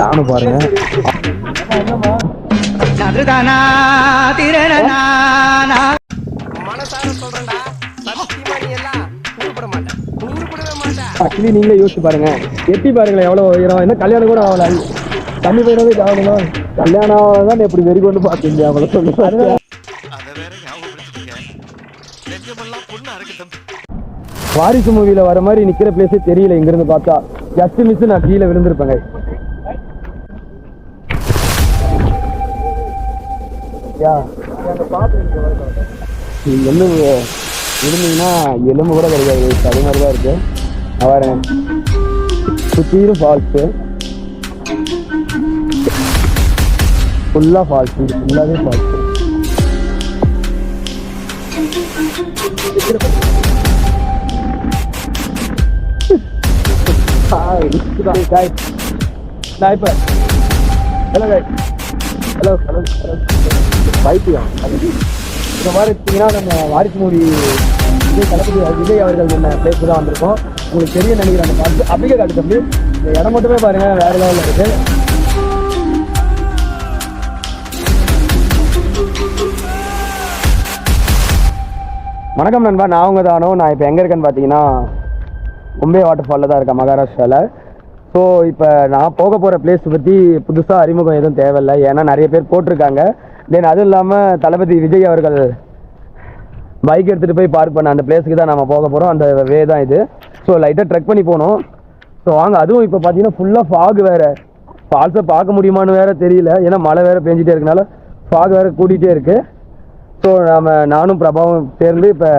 தானு பாருங்க. ஆக்சுவலி நீங்களே யோசிச்சு பாருங்க. எட்டி பாருங்களேன் எவ்வளோ உயரம். என்ன கல்யாணம் கூட ஆகல. தண்ணி போயிடவே ஆகணும்? கல்யாணம் ஆகதான் எப்படி வெறி கொண்டு பார்த்தீங்க அவ்வளோ சொல்லுவாங்க அறக்கு தம்பி. வாரிசு மூவில வர மாதிரி நிக்கிற பிளேஸே தெரியல இங்கிருந்து பார்த்தா. ஜஸ்ட் மிஸ் நான் கீழே விழுந்திருப்பேங்க. யா நீங்க எலும்பு இருந்தீங்கன்னா எலும்பு கூட கிடைக்காது. அது மாதிரி தான் இருக்கு. அவரேன் சுத்தீரும் ஃபால்ஸு ஃபுல்லாக ஃபால்ஸ் ஃபுல்லாகவே falls Hi, guys. Sniper. Hello, guys. Hello hello hello. பைத்தியம் இந்த மாதிரி பார்த்தீங்கன்னா நம்ம வாரிசு மூடி விஜய் தளபதி விஜய் அவர்கள் என்ன பிளேஸ் தான் வந்திருக்கோம். உங்களுக்கு தெரிய நினைக்கிறேன் அந்த பார்த்து அப்படியே காட்டு தம்பி. இந்த இடம் மட்டுமே பாருங்க வேற லெவலில் இருக்கு. வணக்கம் நண்பா நான் உங்க தானோ நான் இப்போ எங்கே இருக்கேன்னு பார்த்தீங்கன்னா மும்பை வாட்டர் ஃபாலில் தான் இருக்கேன் மகாராஷ்டிராவில் ஸோ இப்போ நான் போக போகிற பிளேஸ் பற்றி புதுசாக அறிமுகம் எதுவும் தேவையில்லை. ஏன்னா நிறைய பேர் போட்டிருக்காங்க. தென் அதுவும் இல்லாமல் தளபதி விஜய் அவர்கள் பைக் எடுத்துகிட்டு போய் பார்க் பண்ண அந்த பிளேஸுக்கு தான் நம்ம போக போகிறோம் அந்த வே தான் இது. ஸோ லைட்டாக ட்ரெக் பண்ணி போகணும் ஸோ வாங்க அதுவும் இப்போ பார்த்தீங்கன்னா ஃபுல்லாக ஃபாக் வேறு. ஃபால்ஸை பார்க்க முடியுமான்னு வேறு தெரியல. ஏன்னா மழை வேறு பெஞ்சிட்டே இருக்கனால ஃபாக் வேறு கூட்டிகிட்டே இருக்குது ஸோ நாம் நானும் பிரபாவும் சேர்ந்து இப்போ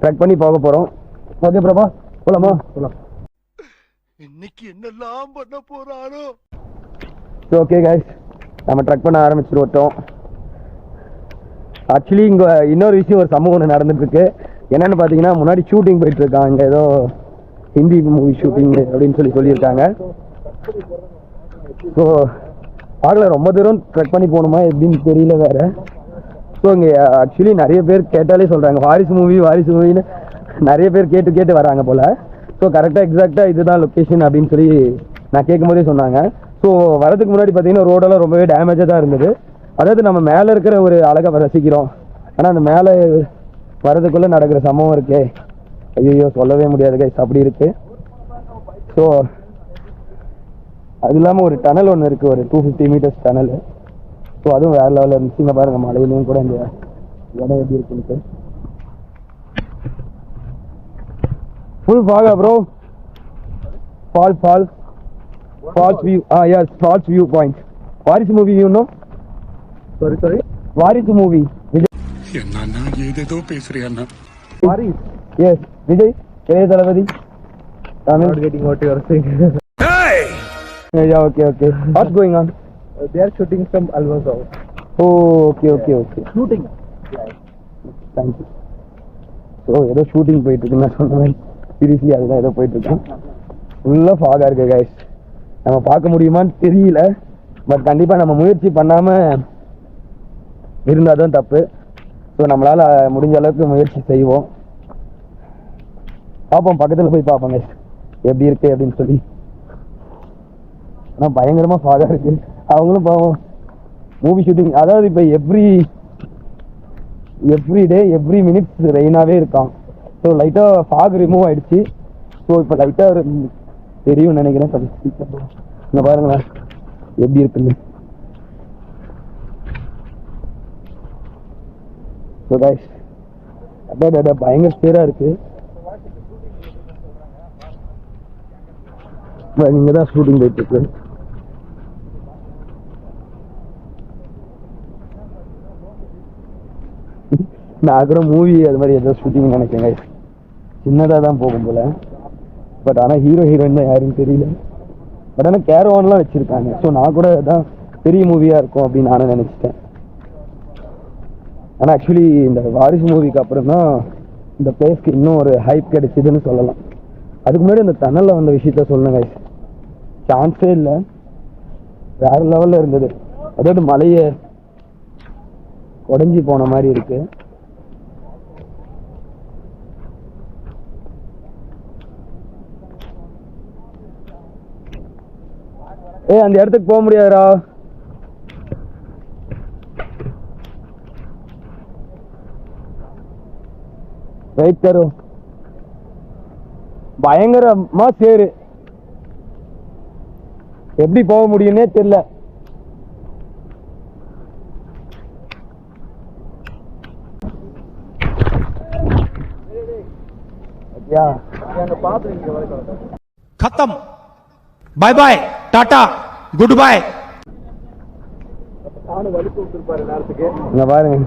ட்ரெக் பண்ணி போக போகிறோம் ஓகே பிரபா போலாமா? போகலாம் இன்னைக்கு என்னெல்லாம் பண்ண போறாரோ ஓகே கைஸ் நம்ம ட்ரக் பண்ண ஆரம்பிச்சிருவட்டோம். ஆக்சுவலி இங்கே இன்னொரு விஷயம் ஒரு சமூகம் ஒன்று நடந்துட்டுருக்கு. என்னென்னு பார்த்தீங்கன்னா முன்னாடி ஷூட்டிங் போயிட்டுருக்காங்க. இங்கே ஏதோ ஹிந்தி மூவி ஷூட்டிங் அப்படின்னு சொல்லி சொல்லியிருக்காங்க. ஸோ ஆகல ரொம்ப தூரம் ட்ரெக் பண்ணி போகணுமா எப்படின்னு தெரியல வேறு. ஸோ இங்கே ஆக்சுவலி நிறைய பேர் கேட்டாலே சொல்கிறாங்க வாரிசு மூவி வாரிசு மூவின்னு நிறைய பேர் கேட்டு கேட்டு வராங்க போல். ஸோ கரெக்டாக எக்ஸாக்டாக இதுதான் லொக்கேஷன் அப்படின்னு சொல்லி நான் கேட்கும்போதே சொன்னாங்க. ஸோ வரதுக்கு முன்னாடி பார்த்தீங்கன்னா ரோடெல்லாம் ரொம்பவே டேமேஜாக தான் இருந்தது. அதாவது நம்ம மேலே இருக்கிற ஒரு அழகை ரசிக்கிறோம். ஆனால் அந்த மேலே வரதுக்குள்ளே நடக்கிற சம்பவம் இருக்கே. ஐயோ சொல்லவே முடியாது கைஸ் அப்படி இருக்கு. ஸோ அது இல்லாமல் ஒரு டனல் ஒன்று இருக்குது ஒரு two fifty meters tunnel so அதுவும் வேறு லெவலில் இருந்துச்சு. இங்கே பாருங்கள் மலையிலையும் கூட இந்த இடம் எப்படி இருக்குன்னு full Phag bro fall fall falls view ah yes falls view point Varisu movie இன்னும் sorry sorry Varisu movie Vijay என்னன்னா ஏதேதோ பேசுறியா வாரிஸ் எஸ் விஜய் இளைய தளபதி Tamil getting what you are saying Yeah, okay, okay. What's going on? they are shooting some albums out. Oh, okay, okay, okay. Shooting? Thank you so ஏதோ shooting போயிட்டு இருக்குன்னு நான் சொன்ன மாதிரி சீரியஸ்லி அதுதான் ஏதோ போயிட்டு இருக்கேன் ஃபுல்லாக ஃபாகாக இருக்கு கைஸ் நம்ம பார்க்க முடியுமான்னு தெரியல. பட் கண்டிப்பாக நம்ம முயற்சி பண்ணாமல் இருந்தால் தான் தப்பு. ஸோ நம்மளால் முடிஞ்ச அளவுக்கு முயற்சி செய்வோம். பார்ப்போம் பக்கத்தில் போய் பார்ப்போம் கைஸ் எப்படி இருக்கு அப்படின்னு சொல்லி. ஆனால் பயங்கரமாக ஃபாகாக இருக்கு. அவங்களும் பாவம். மூவி ஷூட்டிங் அதாவது இப்போ every every day every minutes ரெயினாகவே இருக்கான் ஸோ லைட்டாக ஃபாக் ரிமூவ் ஆயிடுச்சு. ஸோ இப்போ லைட்டாக ஒரு தெரியும்னு நினைக்கிறேன். கொஞ்சம் சீக்கிரம் இங்கே பாருங்களேன். எப்படி இருக்குன்னு. ஸோ கைஸ் அதான் டேடா பயங்கர ஸ்பீடாக இருக்கு. இங்கே தான் ஷூட்டிங் போயிட்டு இருக்கு. நான் கூட மூவி அது மாதிரி ஏதோ ஷூட்டிங் நினைக்கிறேங்க சின்னதாக தான் போகும் போல. பட் ஆனால் ஹீரோ ஹீரோயின் தான் யாருன்னு தெரியல. பட் ஆனால் கேரவான்லாம் வச்சுருக்காங்க. ஸோ நான் கூட தான் பெரிய மூவியாக இருக்கும் அப்படின்னு நானும் நினச்சிட்டேன். ஆனால் ஆக்சுவலி இந்த வாரிசு மூவிக்கு அப்புறம் தான் இந்த பிளேஸ்க்கு இன்னும் ஒரு ஹைப் கிடைச்சிதுன்னு சொல்லலாம். அதுக்கு முன்னாடி இந்த டனலில் வந்த விஷயத்த சொல்லுங்க சான்ஸே இல்லை. வேறு லெவலில் இருந்தது. அதாவது மலையை உடஞ்சி போன மாதிரி இருக்கு. ஏய் அந்த இடத்துக்கு போக முடியாதுடா வெயிட் கரு பயங்கரமா சேரு எப்படி போக முடியும்னே தெரியல ஐயா खत्म बाय बाय டாடா குட் பாய் இங்க பாருங்க.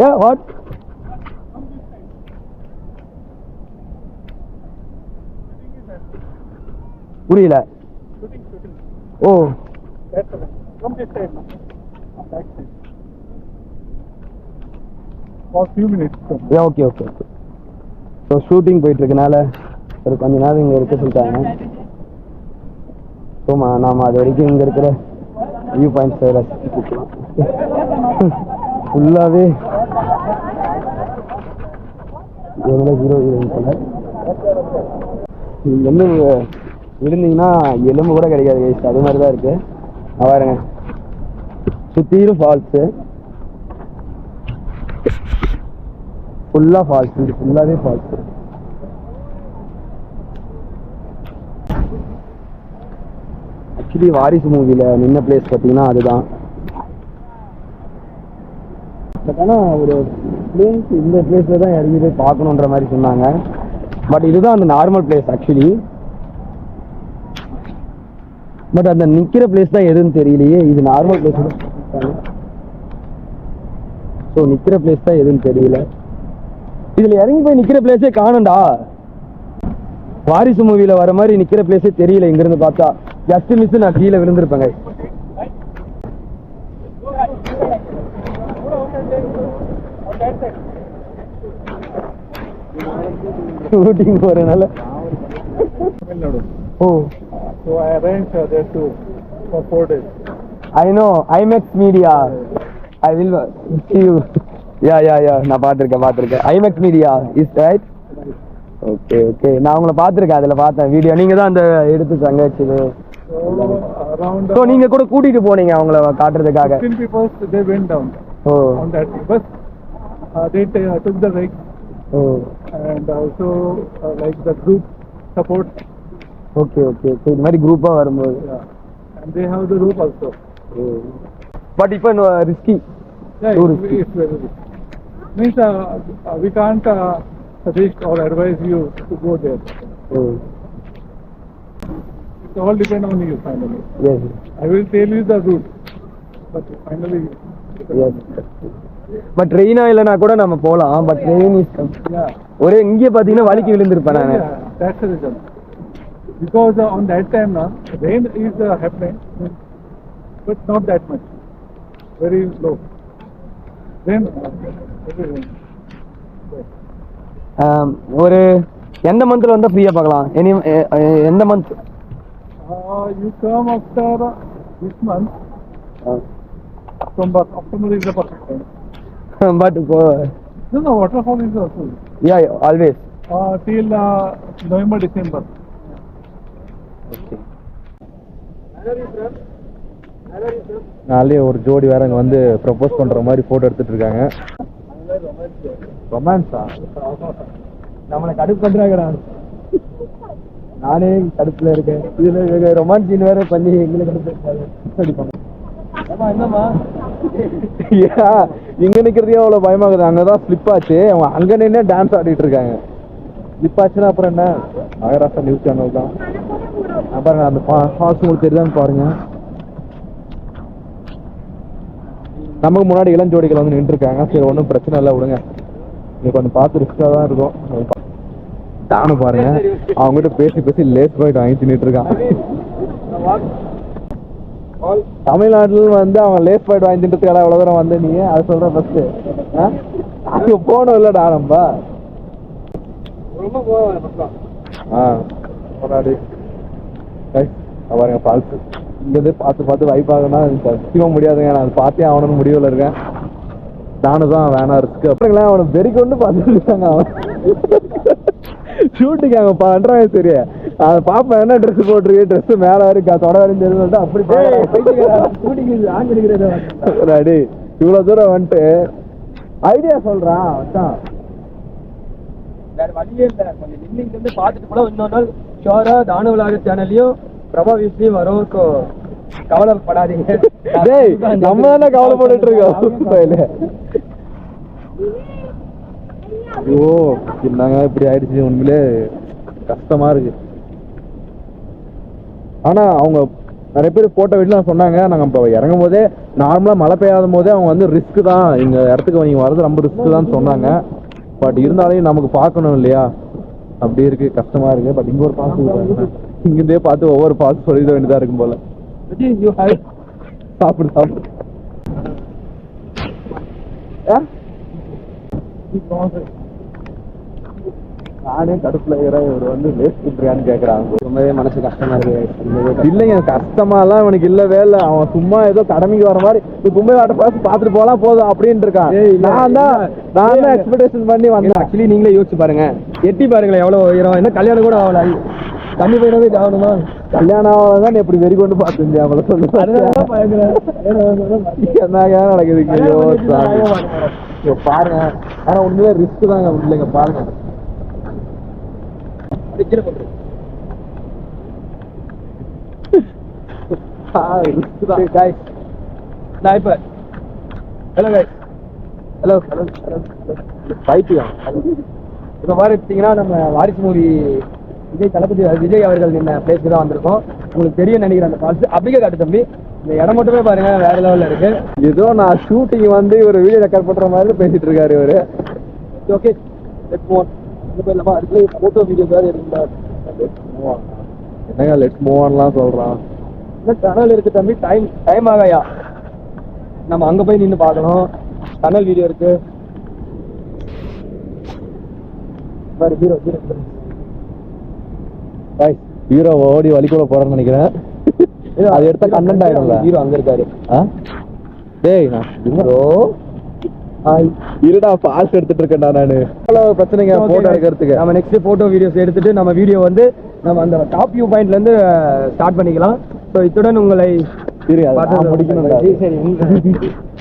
ஏ வாட் புரியல. ஓ. Okay okay okay so shooting போயிட்டு இருக்கனால ஒரு கொஞ்ச நாள் இங்கே இருக்க சொல்லிட்டாங்க. ஸோமா நாம் அது வரைக்கும் இங்கே இருக்கிற வியூ பாயிண்ட்ஸ் ரசிச்சுக்கலாம் ஃபுல்லாகவே எவ்வளோ ஹீரோ ஹீரோயின் போல நீங்கள் வந்து விழுந்தீங்கன்னா எலும்பு கூட கிடைக்காது கைஸ் அது மாதிரி தான் இருக்குது பாருங்க. சுற்றியும் ஃபால்ஸு ஃபுல்லாக ஃபால்ஸ் இது ஃபுல்லாகவே ஃபால்ஸ் ஆக்சுவலி வாரிசு மூவியில் நின்ன பிளேஸ் பார்த்தீங்கன்னா அதுதான். பட் ஆனால் ஒரு பிளேஸ் இந்த பிளேஸில் தான் இறங்கி போய் பார்க்கணுன்ற மாதிரி சொன்னாங்க. பட் இதுதான் அந்த நார்மல் பிளேஸ் ஆக்சுவலி பட் அந்த நிற்கிற பிளேஸ் தான் எதுன்னு தெரியலையே. இது நார்மல் பிளேஸ் ஸோ நிற்கிற பிளேஸ் தான் எதுன்னு தெரியல. இதுல இறங்கி போய் நிக்கிற பிளேஸே காணும்டா. வாரிசு மூவியில் வர மாதிரி நிக்கிற பிளேஸே தெரியல இங்கேருந்து பார்த்தா. ஜஸ்ட் மிஸ் நான் கீழே விழுந்திருப்பேங்க. ஷூட்டிங் போறதுனால ஓ. So I arranged uh, there too for four days. I know IMAX media I will you yeah yeah yeah நான் பார்த்துருக்கேன் பார்த்துருக்கேன். IMAX media is right okay okay நான் உங்களை பார்த்துருக்கேன் அதில் பார்த்தேன். வீடியோ நீங்கள் தான் அந்த எடுத்து தங்கச்சிது ஸோ நீங்கள் கூட கூட்டிகிட்டு போனீங்க அவங்கள காட்டுறதுக்காக 15 people they went down ஓ. Uh, t- uh, took the rigs ஓ also uh, like the group support. Okay okay இது மாதிரி குரூப்பாக வரும்போது the rope also. பட் இப்போ risky risky. it's very risky. Means uh, uh, we can't uh, suggest or advise you to go there. ஓ It all depend on you finally. Yes I will tell you the route, but finally. Yes but ட்ரெயினாக இல்லைனா கூட நம்ம போகலாம் but train is. ஒரே இங்கே பார்த்தீங்கன்னா வலிக்கு விழுந்திருப்பேன் நான் uh, that time now, rain is uh, happening, but not that much. Very low. Then, uh, very rain. ஆம், ஒரு எந்த மந்த்ல வந்தா ஃப்ரீயா பார்க்கலாம் எனி எந்த month Uh, you come after uh, this month, October. October is the perfect time. But No, no, waterfall is also yeah always uh, till uh, November, December. நாளே ஒரு ஜோடி வேற அங்க வந்து ப்ரப்போஸ் பண்ற மாதிரி போட்டோ எடுத்துட்டு இருக்காங்க ரொமான்ஸா நம்மளை கடுப்பு பண்றாங்கடா நானே கடுப்புல இருக்கேன். இதுல ரொமான்ஸ் சீன் வேற பண்ணி எங்களை கடுப்பு அடிப்பாங்க. என்னம்மா? இங்க நிக்கிறதுக்கே அவ்வளவு பயமாகுது. அங்கதான் ஸ்லிப் ஆச்சு. அவன் அங்க நின்று டான்ஸ் ஆடிட்டு இருக்காங்க. ஸ்லிப் ஆச்சுன்னா அப்புறம் என்ன? மகாராஷ்டிரா நியூஸ் சேனல் தான். அப்புறம் பாருங்க அந்த ஃபாஸ்ட் உங்களுக்கு தெரியுதான்னு பாருங்க. நமக்கு முன்னாடி இளஞ்சோடிகள் வந்து நின்று இருக்காங்க சரி ஒன்றும் பிரச்சனை இல்லை விடுங்க. இன்னைக்கு கொஞ்சம் பார்த்து ரிஸ்க்காக தான் இருக்கும். தானு பாருங்க. அவங்ககிட்ட பேசி பேசி லேஸ் பாயிண்ட் வாங்கி தின்னுட்டு இருக்கான். தமிழ்நாட்டுல வந்து அவன் லேஸ் பாயிண்ட் வாங்கி தின்றதுக்காக எவ்வளவு தூரம் வந்து நீ? அதை சொல்ற ஃபர்ஸ்ட் அங்க போனோம் இல்லடா நம்ம. ஆ போராடி பாருங்க ஃபால்ஸ் இங்க இருந்து பார்த்து பார்த்து வைப் ஆகுனா சத்தியமா முடியாதுங்க. நான் அதை பார்த்தே ஆகணும்னு முடிவுல இருக்கேன். நானு தான் வேணாம் ரிஸ்க் அப்புறங்களேன் அவனை வெறி கொண்டு பார்த்துட்டு இருக்காங்க அவன். ஷூட்டுக்கு அவங்க பண்றாங்க சரி அது பாப்பா என்ன ட்ரெஸ் போட்டிருக்கு? ட்ரெஸ் மேல இருக்கா தொட வரையும் தெரிஞ்சு அப்படி ரெடி இவ்வளவு தூரம் வந்துட்டு ஐடியா சொல்றான் அதான். வேற வழியே இல்ல. கொஞ்சம் வந்து பார்த்துட்டு கூட இன்னொரு நாள் ஷோரா தானு விளாக சேனல்லையும் பிரபா வீஸ்லயும் வரும் ஸோ கவலைப்படாதீங்க நம்ம தானே கவலைப்பட்டுட்டு இருக்கோம். ஐயோ என்னங்க இப்படி ஆயிடுச்சு உண்மையிலே கஷ்டமா இருக்கு. ஆனா அவங்க நிறைய பேர் போட்டோ வீட்டுலாம் சொன்னாங்க. நாங்க இப்போ இறங்கும் போதே நார்மலா மழை பெய்யாத போதே அவங்க வந்து ரிஸ்க் தான். இங்க இடத்துக்கு நீங்க வர்றது ரொம்ப ரிஸ்க் தான் சொன்னாங்க. பட் இருந்தாலும் நமக்கு பார்க்கணும் இல்லையா? அப்படி இருக்கு கஷ்டமா இருக்கு. பட் இங்க ஒரு பாஸ் இங்கிருந்தே பார்த்து ஒவ்வொரு பாஸ் சொல்லிட வேண்டியதா இருக்கும் போல. சாப்பிடு சாப்பிடு. ஆ? நானே கடுப்புல இருக்கிறேன் இவர் வந்து வேஸ்ட் பண்றியான்னு கேக்குறாங்க. ரொம்பவே மனசு கஷ்டமா இருக்கு. இல்லைங்க கஷ்டமாலாம் இவனுக்கு இல்லவே இல்ல அவன் சும்மா ஏதோ கடமைக்கு வர மாதிரி கும்பை வாட்ட பாஸ் பாத்துட்டு போலாம் போதும் அப்படின்னு இருக்கான். நான் தான். நான் தான் எக்ஸ்பெக்டேஷன் பண்ணி வந்தேன். ஆக்சுவலி நீங்களே யோசிச்சு பாருங்க. எட்டி பாருங்களேன் எவ்வளவு உயரம். என்ன கல்யாணம் கூட ஆகல. தண்ணி போயிடவே ஆகணுமா? கல்யாணம் ஆகதான் எப்படி வெறி கொண்டு பார்த்துருந்தேன் அவளை சொல்லு. என்னங்க நடக்குது? பாருங்க. ஆனா உண்மையிலே ரிஸ்க் தாங்க. இல்லைங்க பாருங்க. நான் இப்ப hello guys. Hello hello hello பைத்தியம். இப்போ மாதிரி எடுத்தீங்கன்னா நம்ம வாரிசு மூவி விஜய் தளபதி விஜய் அவர்கள் நின்ன பிளேஸ்க்கு தான் வந்திருக்கோம். உங்களுக்கு தெரியும் நினைக்கிறேன் அந்த ஃபால்ஸ் அப்படியே காட்டு தம்பி இந்த இடம் மட்டுமே பாருங்க வேற லெவல்ல இருக்கு. ஏதோ நான் ஷூட்டிங் வந்து இவர் வீடியோ ரெக்கார்ட் பண்ற மாதிரி பேசிட்டு இருக்காரு இவரு. ஓகே அதுக்குள்ளே ஃபோட்டோ வீடியோ வேறு இருந்தா என்னங்க லெட்ஸ் மூவ் ஆன்லாம் சொல்றான் இன்னும் டனல் தம்பி டைம் டைம் ஆகையா? நம்ம அங்க போய் நின்று பார்க்கணும். டனல் வீடியோ இருக்கு. பாரு ஹீரோ ஹீரோ பாய் ஹீரோ ஓடி வலிக்கூட போறேன்னு நினைக்கிறேன். அது எடுத்த கண்டென்ட் ஆயிடும்ல. ஹீரோ அங்க இருக்காரு? டேய் நான் ஹீரோ இருடா பாஸ் எடுத்துட்டு இருக்கேன்டா நானு. எவ்வளவு பிரச்சனைங்க போட்டோ. எடுக்கிறதுக்கு. நம்ம நெக்ஸ்ட் போட்டோ வீடியோஸ் எடுத்துட்டு நம்ம வீடியோ வந்து நம்ம அந்த டாப் வியூ பாயிண்ட்ல இருந்து ஸ்டார்ட் பண்ணிக்கலாம். ஸோ இத்துடன் உங்களை சரி, சரி